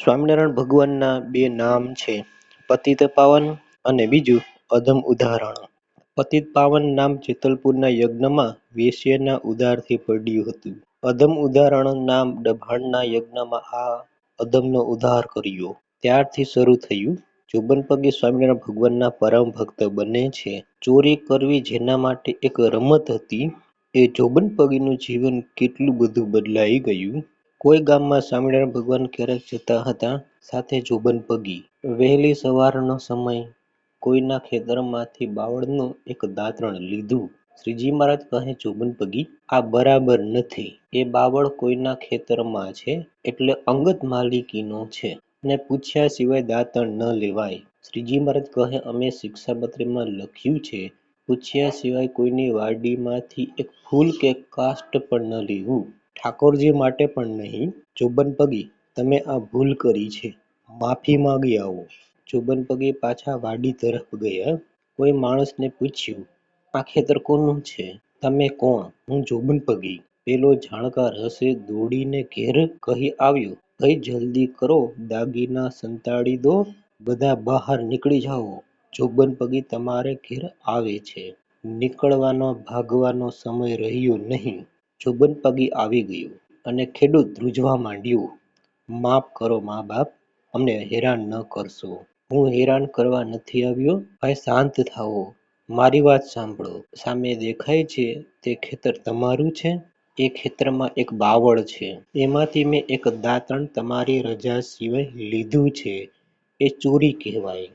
સ્વામિનારાયણ ભગવાનના બે નામ છે, પતિત પાવન અને બીજું અધમ ઉદાહરણ. પતિત પાવન નામ જેતલપુરના યજ્ઞમાં વેશ્યના ઉદારથી પડ્યું હતું. અધમ ઉદાહરણ નામ ડભાણના યજ્ઞમાં આ અધમનો ઉદ્ધાર કર્યો. ત્યારથી શરૂ થયું જોબનપગે સ્વામિનારાયણ ભગવાનના પરમ ભક્ત બને છે. ચોરી કરવી જેના માટે એક રમત હતી, એ જોબનપગીનું જીવન કેટલું બધું બદલાઈ ગયું. કોઈ ગામમાં સ્વામિનારાયણ ભગવાન ક્યારેક જતા હતા, સાથે જોબન પગી. વહેલી સવારનો સમય, કોઈના ખેતરમાંથી બાવળનું એક દાતણ લીધું. શ્રીજી મહારાજ કહે જોબનપગી આ બરાબર નથી. એ બાવળ કોઈના ખેતરમાં છે, એટલે અંગત માલિકીનો છે, ને પૂછ્યા સિવાય દાતણ ન લેવાય. શ્રીજી મહારાજ કહે, અમે શિક્ષાપત્રીમાં લખ્યું છે, પૂછ્યા સિવાય કોઈની વાડીમાંથી એક ફૂલ કે કાષ્ટ પણ ન લેવું. ઠાકોરજી માટે પણ નહીં જોબનપગી તમે આ ભૂલ કરી છે. માફી માંગી આવો. જોબનપગી પાછા વાડી તરફ ગયા. કોઈ માણસને પૂછ્યું, આ ખેતર કોનું છે? તમે કોણ? હું જોબનપગી પેલો જાણકાર હશે દોડીને ઘેર કહી આવ્યો, ભાઈ જલ્દી કરો, દાગીના સંતાડી દો, બધા બહાર નીકળી જાઓ. જોબનપગી તમારે ઘેર આવે છે. નીકળવાનો, ભાગવાનો સમય રહ્યો નહીં. જોબનપગી આવી ગયું અને ખેડૂત ધ્રુજવા માંડ્યું, માફ કરો મા બાપ અમને હેરાન ન કરશો. હું હેરાન કરવા નથી આવ્યો. ભાઈ, શાંત થાઓ. મારી વાત સાંભળો. સામે દેખાય છે તે ખેતર તમારું છે. એ ખેતરમાં એક બાવળ છે. એમાંથી મેં એક દાંતણ તમારી રજા સિવાય લીધું છે. એ ચોરી કહેવાય.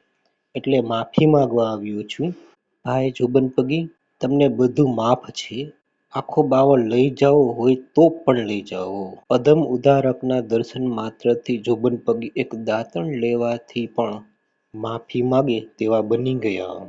એટલે માફી માંગવા આવ્યો છું. ભાઈ જોબનપગી તમને બધું માફ છે. આખો બાવળ લઈ જાઓ હોય તો પણ લઈ જાઓ. પદમ ઉદ્ધારકના દર્શન માત્રથી જોબન પગી એક દાતણ લેવાથી પણ માફી માગે તેવા બની ગયા.